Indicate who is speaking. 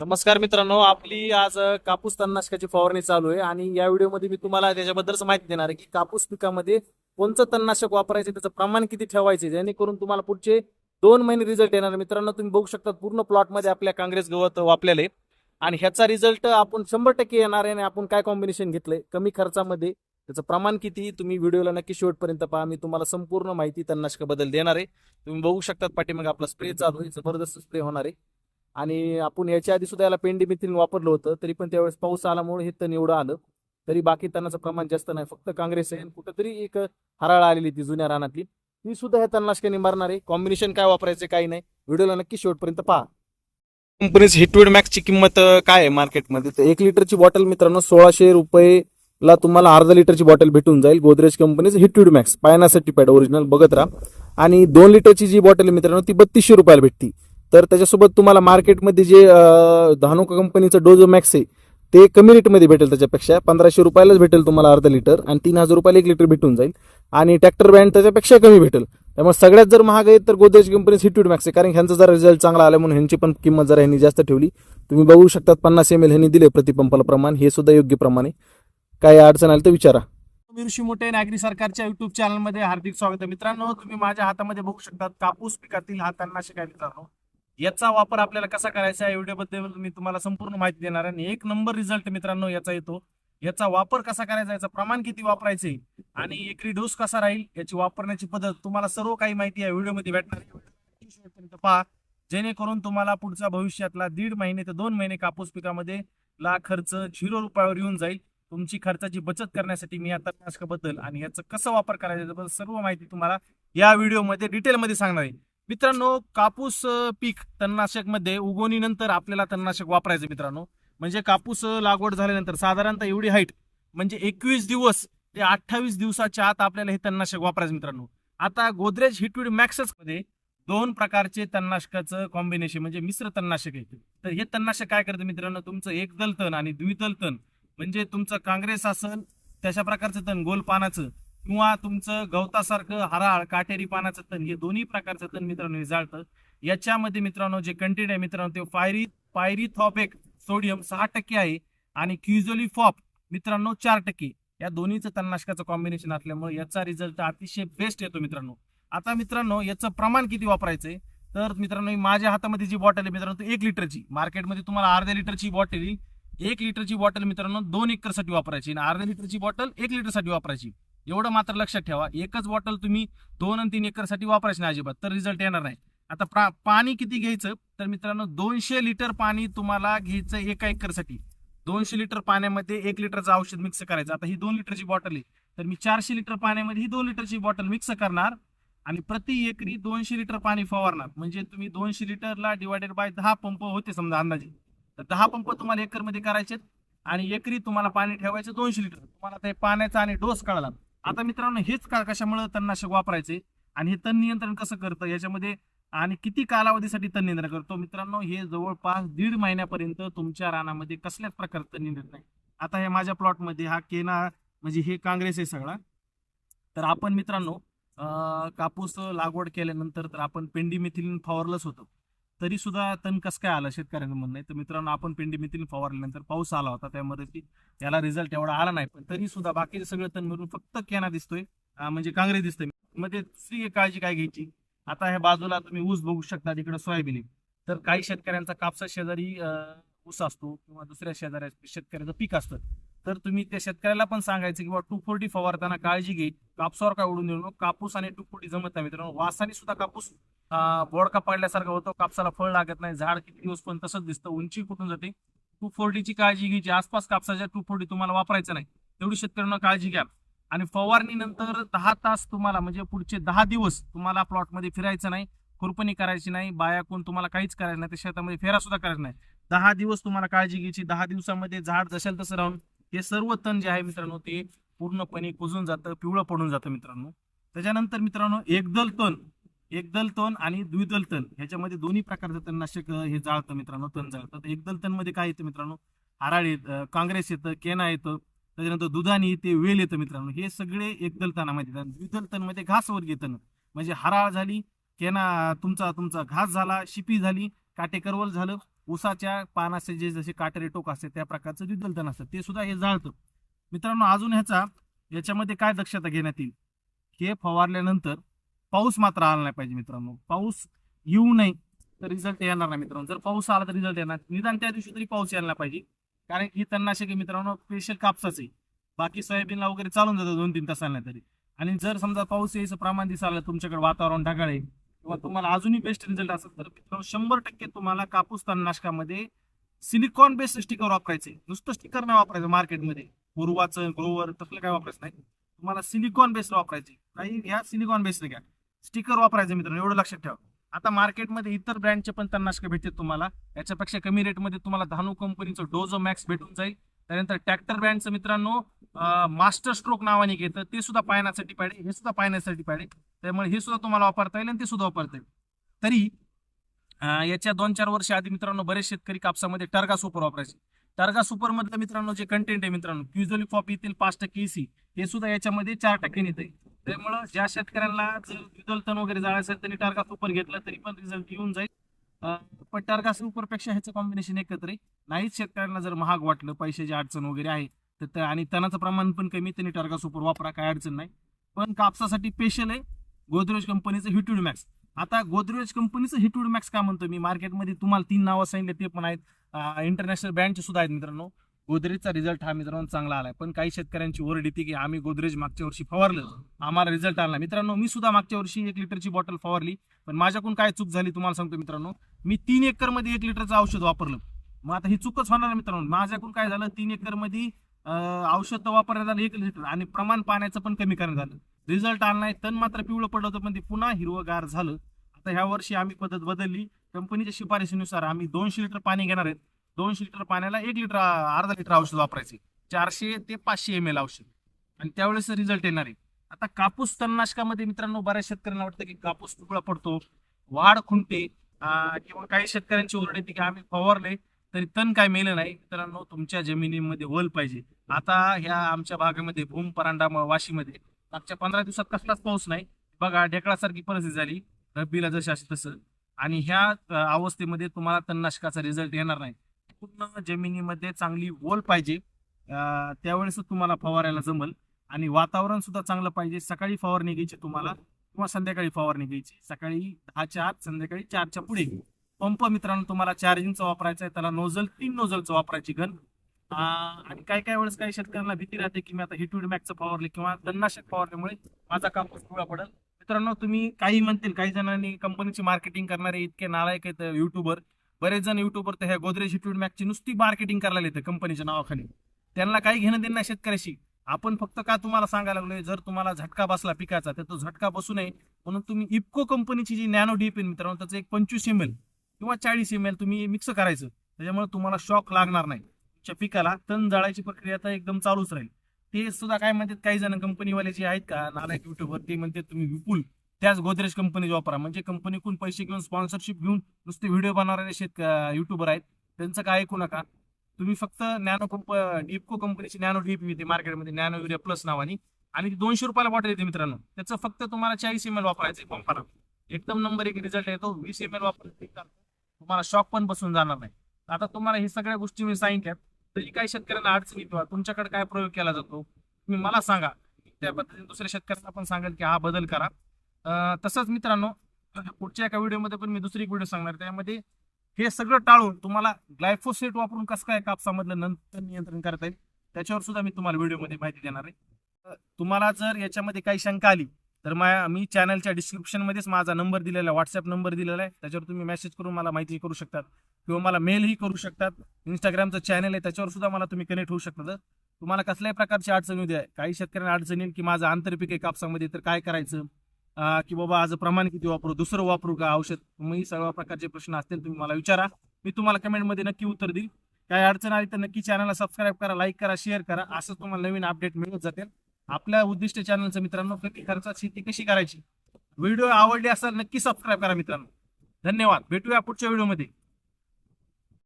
Speaker 1: नमस्कार मित्रांनो आपली आज कापूस तणनाशकाची फवारणी चालू आहे आणि या व्हिडिओमध्ये मी तुम्हाला त्याच्याबद्दलच माहिती देणार आहे की कापूस पिकामध्ये कोणतं तणनाशक वापरायचं त्याचं प्रमाण किती ठेवायचे जेणेकरून तुम्हाला पुढचे दोन महिने रिझल्ट येणार मित्रांनो तुम्ही बघू शकता पूर्ण प्लॉटमध्ये आपल्या काँग्रेस गवत वापलेले आणि ह्याचा रिझल्ट आपण शंभर टक्के येणार आहे आणि आपण काय कॉम्बिनेशन घेतलंय कमी खर्चामध्ये त्याचं प्रमाण किती तुम्ही व्हिडिओला नक्की शेवटपर्यंत पहा. मी तुम्हाला संपूर्ण माहिती तणनाशकाबद्दल देणार आहे. तुम्ही बघू शकता पाठीमागे आपला स्प्रे चालू आहे जबरदस्त स्प्रे होणार आहे. आणि आपण याच्या आधी सुद्धा याला पेंडी मिथिलीन वापरलं होतं तरी पण त्यावेळेस पाऊस आल्यामुळे हे तण एवढं आलं. तरी बाकी तणाचं प्रमाण जास्त नाही फक्त काँग्रेस आहे आणि कुठंतरी एक हराळ आलेली ती जुन्या रानातली. ती सुद्धा ह्या तणनाशकाने मारणार. आहे कॉम्बिनेशन काय वापरायचं काय नाही. व्हिडिओला नक्की शेवटपर्यंत पहा. कंपनीज हिटवेड मॅक्सची किंमत काय आहे मार्केटमध्ये तर एक लिटरची बॉटल मित्रांनो सोळाशे रुपयेला तुम्हाला अर्धा लिटरची बॉटल भेटून जाईल. गोदरेज कंपनीज हिटवेड मॅक्स पायनासाठी पॅड ओरिजिनल बघत राहा. आणि दोन लिटरची जी बॉटल आहे मित्रांनो ती बत्तीसशे रुपयाला भेटती. तर त्याच्यासोबत तुम्हाला मार्केटमध्ये जे अं, धानुका कंपनीचं डोजो मॅक्स आहे ते कमी रेटमध्ये भेटेल त्याच्यापेक्षा. पंधराशे रुपयालाच भेटेल तुम्हाला अर्धा लिटर आणि तीन हजार रुपयाला एक लिटर भेटून जाईल. आणि ट्रॅक्टर ब्रँड त्याच्यापेक्षा कमी भेटेल. त्यामुळे सगळ्यात जर महाग आहे तर गोदरेज कंपनी सिट्यूड मॅक्स आहे. कारण ह्यांचा जरा रिझल्ट चांगला आला म्हणून ह्यांची पण किंमत जरा ह्यांनी जास्त ठेवली. तुम्ही बघू शकतात पन्नास एम एल ह्यांनी दिले प्रतिपंपाला प्रमाण. हे सुद्धा योग्य प्रमाणे काय अडचण आली तर विचारा. ऋषी मोठे नागरी सरकारच्या युट्यूब चॅनलमध्ये हार्दिक स्वागत आहे. मित्रांनो तुम्ही माझ्या हातामध्ये बघू शकतात कापूस पिकातील हा तणनाशक आहे मित्रांनो याचा वापर आपल्याला कसा करायचा या व्हिडिओबद्दल मी तुम्हाला संपूर्ण माहिती देणार आहे. आणि एक नंबर रिझल्ट मित्रांनो याचा येतो. याचा वापर कसा करायचा याचं प्रमाण किती वापरायचे आणि एकरी डोस कसा राहील याची वापरण्याची पद्धत तुम्हाला सर्व काही माहिती या व्हिडिओमध्ये भेटणार आहे. पहा. जेणेकरून तुम्हाला पुढच्या भविष्यातला दीड महिने ते दोन महिने कापूस पिकामध्ये ला खर्च झिरो रुपयावर येऊन जाईल. तुमची खर्चाची बचत करण्यासाठी मी या तणनाशकाबद्दल आणि याचा कसं वापर करायचा सर्व माहिती तुम्हाला या व्हिडिओमध्ये डिटेलमध्ये सांगणार आहे. मित्रांनो कापूस पीक तणनाशकमध्ये उगवणीनंतर आपल्याला तणनाशक वापरायचं मित्रांनो. म्हणजे कापूस लागवड झाल्यानंतर साधारणतः एवढी हाईट म्हणजे एकवीस दिवस ते अठ्ठावीस दिवसाच्या आत आपल्याला हे तणनाशक वापरायचं मित्रांनो. आता गोदरेज हिटविड मॅक्ससमध्ये दोन प्रकारचे तणनाशकाचं कॉम्बिनेशन म्हणजे मिश्र तणनाशक आहे. तर हे तणनाशक काय करतं मित्रांनो तुमचं एकदल तण आणि द्विदल तण म्हणजे तुमचं काँग्रेस असेल तशा प्रकारचं तण गोल पानाचं किंवा तुमचं गवतासारखं हराळ काटेरी पानाचं तण हे दोन्ही प्रकारचं तण मित्रांनो हे जाळतं. याच्यामध्ये मित्रांनो जे कंटेंट आहे मित्रांनो ते पायरी पायरीथॉपेक सोडियम सहा टक्के आहे आणि क्युझोली फॉप मित्रांनो चार टक्के. या दोन्हीचं तणनाशकाचं कॉम्बिनेशन असल्यामुळे याचा रिझल्ट अतिशय बेस्ट येतो मित्रांनो. आता मित्रांनो याचं प्रमाण किती वापरायचंय? तर मित्रांनो माझ्या हातामध्ये जी बॉटल आहे मित्रांनो एक लिटरची. मार्केटमध्ये तुम्हाला अर्ध्या लिटरची बॉटल येईल. एक लिटरची बॉटल मित्रांनो दोन एकरसाठी वापरायची आणि अर्ध्या लिटरची बॉटल एक लिटरसाठी वापरायची. एवढं मात्र लक्षात ठेवा. एकच बॉटल तुम्ही दोन आणि तीन एकरसाठी वापरायची नाही अजिबात तर रिझल्ट येणार नाही. आता पाणी किती घ्यायचं? तर मित्रांनो दोनशे लिटर पाणी तुम्हाला घ्यायचं एका एकरसाठी. दोनशे लिटर पाण्यामध्ये एक लिटरचं औषध मिक्स करायचं. आता ही दोन लिटरची बॉटल आहे. तर मी चारशे लिटर पाण्यामध्ये ही दोन लिटरची बॉटल मिक्स करणार आणि प्रति एकरी दोनशे लिटर पाणी फवारणार. म्हणजे तुम्ही दोनशे लिटरला डिवायडेड बाय दहा पंप होते समजा अंदाजे. तर दहा पंप तुम्हाला एकरमध्ये करायचे आणि एकरी तुम्हाला पाणी ठेवायचं दोनशे लिटर तुम्हाला ते पाण्याचा आणि डोस कळला. आता मित्रांनो हेच का कशामुळे तणनाशक वापरायचे? आणि हे तण नियंत्रण कसं करतं? याच्यामध्ये आणि किती कालावधीसाठी तण नियंत्रण करतो? मित्रांनो हे जवळपास दीड महिन्यापर्यंत तुमच्या रानामध्ये कसल्याच प्रकारचं तण नियंत्रण नाही. आता हे माझ्या प्लॉटमध्ये हा केना म्हणजे हे काँग्रेस आहे सगळा. तर आपण मित्रांनो कापूस लागवड केल्यानंतर तर आपण पेंडी मिथिलीन फवारलंच होतं. तरी सुद्धा तण कसं काय आलं शेतकऱ्यांचं म्हणणं आहे? तर मित्रांनो आपण पेंडी मिथिन फवारल्यानंतर पाऊस आला होता त्यामध्ये याला रिझल्ट एवढा आला नाही. पण तरी सुद्धा बाकीचे सगळं तण मिळून फक्त केना दिसतोय म्हणजे काँग्रेस दिसतोय. मध्ये दुसरी काळजी काय घ्यायची? आता ह्या बाजूला तुम्ही ऊस बघू शकता तिकडे सोयाबीन तर काही शेतकऱ्यांचा कापसा शेजारी ऊस असतो किंवा दुसऱ्या शेजाऱ्या शेतकऱ्याचं पीक असतं. तर तुम्ही त्या शेतकऱ्याला पण सांगायचं किंवा टू फोर्टी फवारताना काळजी घे. कापसावर काय उडून देऊ कापूस आणि टू फोर्टी जमत नाही मित्रांनो. वासाने सुद्धा कापूस बोडका पडल्यासारखा होतो कापसाला फळ लागत नाही झाड किती दिवस पण तसंच दिसतं उंची कुठून जाते? टू फोर्टीची काळजी घ्यायची आसपास कापसाच्या टू फोर्टी तुम्हाला वापरायचं नाही तेवढी शेतकऱ्यांना काळजी घ्या. आणि फवारणीनंतर दहा तास तुम्हाला म्हणजे पुढचे दहा दिवस तुम्हाला प्लॉटमध्ये फिरायचं नाही खुरपणी करायची नाही बाया कोण तुम्हाला काहीच करायचं नाही त्या शेतामध्ये फेरा सुद्धा करायचा नाही. दहा दिवस तुम्हाला काळजी घ्यायची दहा दिवसामध्ये झाड जसेल तसं राहून हे सर्व तण जे आहे मित्रांनो ते पूर्णपणे कुजून जातं पिवळं पडून जातं मित्रांनो. त्याच्यानंतर मित्रांनो एकदल तण एकदल तण आणि द्विदल तण ह्याच्यामध्ये दोन्ही प्रकारचं तणनाशक हे जाळतं मित्रांनो तण जाळतं. एकदल तणमध्ये काय येतं मित्रांनो? हराळ येतं काँग्रेस येतं केना येतं त्याच्यानंतर दुधानी येते वेल येतं मित्रांनो. हे सगळे एकदल तणामध्ये द्विदल तणमध्ये घास तण म्हणजे हराळ झाली केना तुमचा तुमचा घास झाला शिपी झाली काटेकरवल झालं उसाच्या पानाचे जे जसे काटेरी टोक असते त्या प्रकारचं द्विदल तण असतं. ते सुद्धा हे जाळतं. मित्रांनो अजून ह्याचा याच्यामध्ये काय दक्षता घेण्यात येईल? हे फवारल्यानंतर पाऊस मात्र आला नाही पाहिजे मित्रांनो. पाऊस येऊ नाही तर रिझल्ट येणार नाही मित्रांनो. जर पाऊस आला तर रिझल्ट येणार. निदान त्या दिवशी तरी पाऊस यायला पाहिजे. कारण ही तणनाशके मित्रांनो स्पेशल कापसाचे बाकी सोयाबीनला वगैरे चालून जातं दोन तीन तासांना तरी. आणि जर समजा पाऊस यायचं प्रमाण दिसायला तुमच्याकडे वातावरण ढगाळ आहे किंवा तुम्हाला अजूनही बेस्ट रिझल्ट असेल तर मित्रांनो शंभर टक्के तुम्हाला कापूस तणनाशकामध्ये सिलिकॉन बेस्ड स्टिकर वापरायचे. नुसतं स्टिकर नाही वापरायचं मार्केटमध्ये पूर्वाचं ग्रोवर तसलं काय वापरायचं नाही. तुम्हाला सिलिकॉन बेस्ड वापरायचे. काही घ्या सिलिकॉन बेस्ड घ्या. स्टिकर वापरायचं मित्रांनो एवढं लक्षात ठेवा. आता मार्केटमध्ये इतर ब्रँडचे पण तणनाशक भेटतात तुम्हाला. याच्यापेक्षा कमी रेटमध्ये तुम्हाला धानू कंपनीचं डोझो मॅक्स भेटून जाईल. त्यानंतर ट्रॅक्टर ब्रँडचं मित्रांनो मास्टर स्ट्रोक नावाने घेतं ते सुद्धा पाहण्यासाठी पाहिजे हे सुद्धा पाहण्यासाठी पाहिजे. त्यामुळे हे सुद्धा तुम्हाला वापरता येईल आणि ते सुद्धा वापरता येईल. तरी याच्या दोन चार वर्ष आधी मित्रांनो बरेच शेतकरी कापसामध्ये टर्गा सुपर वापरायचे. टर्गा सुपर मधलं मित्रांनो जे कंटेंट आहे मित्रांनो क्युझोलिफॉप येतील पाच टक्के सी हे सुद्धा याच्यामध्ये चार टक्के येते. त्यामुळं ज्या शेतकऱ्यांना जर द्विदल तण वगैरे जाळायचं असेल त्यांनी टारका सुपर घेतलं तरी पण रिझल्ट येऊन जाईल. पण टारका सुपरपेक्षा ह्याचं कॉम्बिनेशन एकत्र आहे नाहीच शेतकऱ्यांना जर महाग वाटलं पैशाची अडचण वगैरे आहे तर आणि तणाचं प्रमाण पण कमी त्यांनी टारका सुपर वापरा काय अडचण नाही. पण कापसासाठी स्पेशल आहे गोदरेज कंपनीचं हिटूड मॅक्स आता गोदरेज कंपनीचं हिटूड मॅक्स का म्हणतो मी? मार्केटमध्ये तुम्हाला तीन नावं सांगितले ते पण आहेत. इंटरनॅशनल ब्रँडचे सुद्धा आहेत मित्रांनो. गोदरेजचा रिझल्ट हा मित्रांनो चांगला आलाय. पण काही शेतकऱ्यांची ओरड येते की आम्ही गोदरेज मागच्या वर्षी फवारलं. आम्हाला रिझल्ट आला मित्रांनो मी सुद्धा मागच्या वर्षी एक लिटरची बॉटल फवारली. पण माझ्याकडून काय चूक झाली तुम्हाला सांगतो मित्रांनो. मी तीन एकरमध्ये एक लिटरचं औषध वापरलं. मग आता ही चूकच होणार मित्रांनो. माझ्याकडून काय झालं? तीन एकरमध्ये औषध तर वापरण्यात आलं एक लिटर. आणि प्रमाण पाण्याचं पण कमी करण्यात आलं. रिझल्ट आला नाही. तण मात्र पिवळं पडलं होतं पण ते पुन्हा हिरवगार झालं. आता ह्या वर्षी आम्ही पद्धत बदलली. कंपनीच्या शिफारशीनुसार आम्ही दोनशे लिटर पाणी घेणार आहेत दोनशे लिटर पाण्याला एक लिटर अर्धा लिटर औषध वापरायचे. चारशे ते पाचशे एम एल औषध. आणि त्यावेळेस रिझल्ट येणार आहे. आता कापूस तणनाशकामध्ये मित्रांनो बऱ्याच शेतकऱ्यांना वाटतं की कापूस तुकडा पडतो वाढ खुंटे किंवा काही शेतकऱ्यांची ओरड येते की आम्ही फवारले तरी तण काय मेलं नाही. मित्रांनो तुमच्या जमिनीमध्ये वल पाहिजे. आता ह्या आमच्या भागामध्ये भूम परांडा वाशीमध्ये मागच्या पंधरा दिवसात कसलाच पाऊस नाही. बघा ढेकळासारखी परिस्थिती झाली. रब्बीला जशी अशी तसं. आणि ह्या अवस्थेमध्ये तुम्हाला तणनाशकाचा रिझल्ट येणार नाही. पूर्ण जमिनीमध्ये चांगली ओल पाहिजे. त्यावेळेस तुम्हाला फवारायला जमल. आणि वातावरण सुद्धा चांगलं पाहिजे. सकाळी फवारणी घ्यायची तुम्हाला किंवा संध्याकाळी फवारणी घ्यायची सकाळी दहाच्या आत संध्याकाळी चारच्या पुढे. पंप मित्रांनो तुम्हाला चार्जिंगचा वापरायचा आहे. त्याला नोझल तीन नोझलचं वापरायची गन आणि काही काही वेळेस काही शेतकऱ्यांना भीती राहते की मी आता हिटवीड मॅक्सचं फवारले किंवा तणनाशक फवारल्यामुळे माझा कापूस पिवळा पडेल. मित्रांनो तुम्ही काही म्हणतील. काही जणांनी कंपनीची मार्केटिंग करणारे इतके नालायक आहेत युट्यूबर. बरेच जण युट्यूबवर तर ह्या गोदरेज हिटवीड मॅकची नुसती मार्केटिंग करायला येते कंपनीच्या नावाखाली. त्यांना काही घेणं देणं नाही शेतकऱ्याशी. आपण फक्त का तुम्हाला सांगायला लागलोय? जर तुम्हाला झटका बसला पिकाचा तर तो झटका बसू नये. म्हणून तुम्ही इफको कंपनीची जी नॅनो डीप मित्रांनो त्याचं एक पंचवीस एम एल किंवा चाळीस एम एल तुम्ही मिक्स करायचं. त्याच्यामुळे तुम्हाला शॉक लागणार नाही. तुमच्या पिकाला तण जाळायची प्रक्रिया तर एकदम चालूच राहील. ते सुद्धा काय म्हणतात काही जण कंपनीवाले जे आहेत का नालायक युट्यूबवर ते म्हणतात तुम्ही विपुल त्याच गोदरेज कंपनीचे वापरा. म्हणजे कंपनीकडून पैसे घेऊन स्पॉन्सरशिप घेऊन नुसते व्हिडिओ बनवणारे शेत युट्यूबर आहेत. त्यांचं काय ऐकू नका. तुम्ही फक्त नॅनो कंप डिपको कंपनीची नॅनो डीप येते मार्केटमध्ये नॅनो युरिया प्लस नावानी. आणि ती दोनशे रुपयाला बॉटल येते मित्रांनो. त्याचं फक्त तुम्हाला चाळीस एम एल वापरायचं पंपाला एकदम नंबर एक रिझल्ट येतो. वीस एम एल वापरायचं तुम्हाला शॉक पण बसून जाणार नाही. आता तुम्हाला हे सगळ्या गोष्टी मी सांगितल्यात तरी काही शेतकऱ्यांना अडचणी किंवा तुमच्याकडे काय प्रयोग केला जातो? तुम्ही मला सांगा. त्या पद्धतीने दुसऱ्या शेतकऱ्यांना पण सांगेल की हा बदल करा. तसंच मित्रांनो पुढच्या एका व्हिडिओमध्ये पण मी दुसरी एक व्हिडिओ सांगणार त्यामध्ये हे सगळं टाळून तुम्हाला ग्लायफोसेट वापरून कसं काय कापसामधलं नंतर नियंत्रण करता येईल त्याच्यावर सुद्धा मी तुम्हाला व्हिडिओमध्ये माहिती देणार आहे. तुम्हाला जर याच्यामध्ये काही शंका आली तर मा मी चॅनलच्या डिस्क्रिप्शनमध्येच माझा नंबर दिलेला आहे व्हॉट्सअप नंबर दिलेला आहे त्याच्यावर तुम्ही मेसेज करून मला माहिती करू शकतात किंवा मला मेलही करू शकतात. इंस्टाग्रामचं चॅनल आहे त्याच्यावर सुद्धा मला तुम्ही कनेक्ट होऊ शकता तुम्हाला कसल्याही प्रकारची अडचण द्या. काही शेतकऱ्यांना अडचणी की माझं आंतरपिके आहे कापसामध्ये तर काय करायचं? की बाबा आज प्रमाण किती वापरू दुसरं वापरू का औषध? तुम्ही सर्व प्रकारचे प्रश्न असतील तुम्ही मला विचारा. मी तुम्हाला कमेंटमध्ये नक्की उत्तर देईल. काही अडचण आली तर नक्की चॅनलला सबस्क्राईब करा लाईक करा शेअर करा. असंच तुम्हाला नवीन अपडेट मिळत जातील. आपल्या उद्दिष्ट चॅनलचं मित्रांनो कमी खर्चात शेती कशी करायची? व्हिडिओ आवडली असेल नक्की सबस्क्राईब करा मित्रांनो. धन्यवाद. भेटूया पुढच्या व्हिडिओमध्ये